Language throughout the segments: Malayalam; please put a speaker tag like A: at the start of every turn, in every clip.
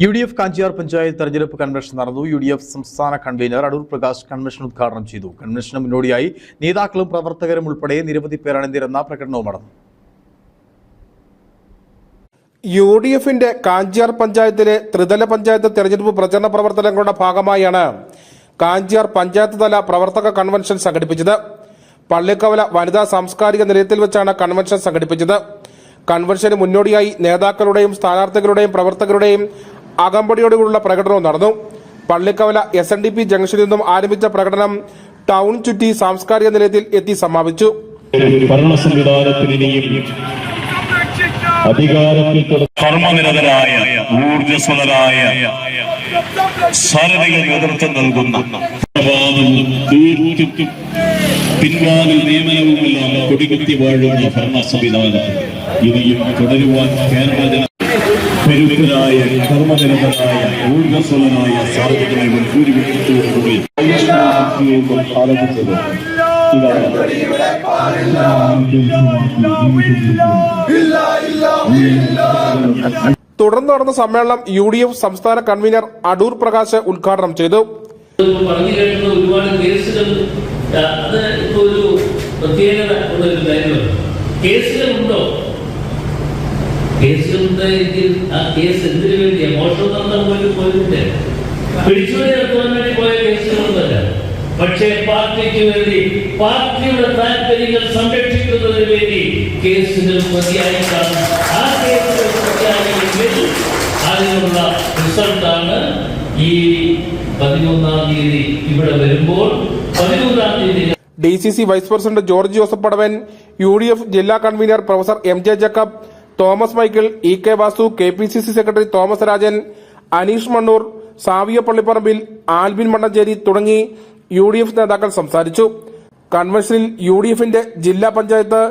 A: U D F Kanchiyar panchayat തെരഞ്ഞെടുപ്പ് കൺവെൻഷൻ നടന്നു. യു ഡി എഫ് സംസ്ഥാന കൺവീനർ അടൂർ പ്രകാശ് കൺവെൻഷൻ ഉദ്ഘാടനം ചെയ്തു. കൺവെൻഷന് മുന്നോടിയായി നേതാക്കളും പ്രവർത്തകരും ഉൾപ്പെടെ നിരവധി പേർ അണിനിരന്ന പ്രകടനവും നടന്നു.
B: യു ഡി എഫിന്റെ കാഞ്ചിയാർ പഞ്ചായത്തിലെ ത്രിതല പഞ്ചായത്ത് തെരഞ്ഞെടുപ്പ് പ്രചരണ പ്രവർത്തനങ്ങളുടെ ഭാഗമായാണ് കാഞ്ചിയാർ പഞ്ചായത്ത് തല പ്രവർത്തക കൺവെൻഷൻ സംഘടിപ്പിച്ചത്. പള്ളിക്കവല വനിതാ സാംസ്കാരിക നിലയത്തിൽ വെച്ചാണ് കൺവെൻഷൻ സംഘടിപ്പിച്ചത്. കൺവെൻഷന് മുന്നോടിയായി നേതാക്കളുടെയും സ്ഥാനാർത്ഥികളുടെയും പ്രവർത്തകരുടെയും അകമ്പടിയോടുകൂടിയുള്ള പ്രകടനവും നടന്നു. Pallikkavala S N D P ജംഗ്ഷനിൽ നിന്നും ആരംഭിച്ച പ്രകടനം ടൗൺ ചുറ്റി സാംസ്കാരിക നിലയത്തിൽ എത്തി സമാപിച്ചു.
C: ഭരണ സംവിധാനത്തിന് അധികാരത്തിൽ കർമ്മനിരതരായ ഊർജസ്വലരായ സാരഥികൾ നേതൃത്വം നൽകുന്ന പിൻവാതിൽ നിയമനവുമെല്ലാം കൊടികുത്തി വാഴുന്ന ഭരണ സംവിധാനം ഇനിയും തുടരുവാൻ കേരള ജന കർമ്മനിരതനായ ഊർജസ്വലനായ സാധനങ്ങളെ ആരംഭിച്ചത്. ഇതാണ്.
B: തുടർന്ന് നടന്ന സമ്മേളനം യു ഡി എഫ് സംസ്ഥാന കൺവീനർ അടൂർ പ്രകാശ് ഉദ്ഘാടനം ചെയ്തു.
D: പറഞ്ഞു കേട്ടുന്ന ഒരുപാട് കേസുകൾ അത് ഇപ്പൊ ഒരു പ്രത്യേകത ഉള്ള ഒരു കാര്യമാണ്. കേസുകളുണ്ടോ? പക്ഷേ പാർട്ടിക്ക് വേണ്ടി പാർട്ടിയുടെ താല്പര്യങ്ങൾ സംരക്ഷിക്കുന്നതിന് വേണ്ടി കേസുകൾ മതിയായി അതിനുള്ള റിസൾട്ടാണ് ഈ പതിമൂന്നാം തീയതി ഇവിടെ വരുമ്പോൾ പതിമൂന്നാം തീയതി
B: D C C vice president George Joseph Padavan U D F ജില്ലാ convener professor M J Jacob Thomas Michael E K Vasu K P C C secretary Thomas Rajan Aneesh Mannoor Saviya Pallipparambil Albin Mannancherry തുടങ്ങി യു ഡി എഫ് നേതാക്കൾ സംസാരിച്ചു. കൺവെൻഷനിൽ യു ഡി എഫിന്റെ ജില്ലാ പഞ്ചായത്ത്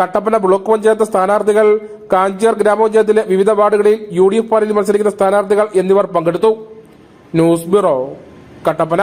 B: കട്ടപ്പന ബ്ലോക്ക് പഞ്ചായത്ത് സ്ഥാനാർത്ഥികൾ കാഞ്ചിയാർ ഗ്രാമപഞ്ചായത്തിലെ വിവിധ വാർഡുകളിൽ യു ഡി എഫ് പാർട്ടിയിൽ മത്സരിക്കുന്ന സ്ഥാനാർത്ഥികൾ എന്നിവർ പങ്കെടുത്തു. News bureau Kattappana.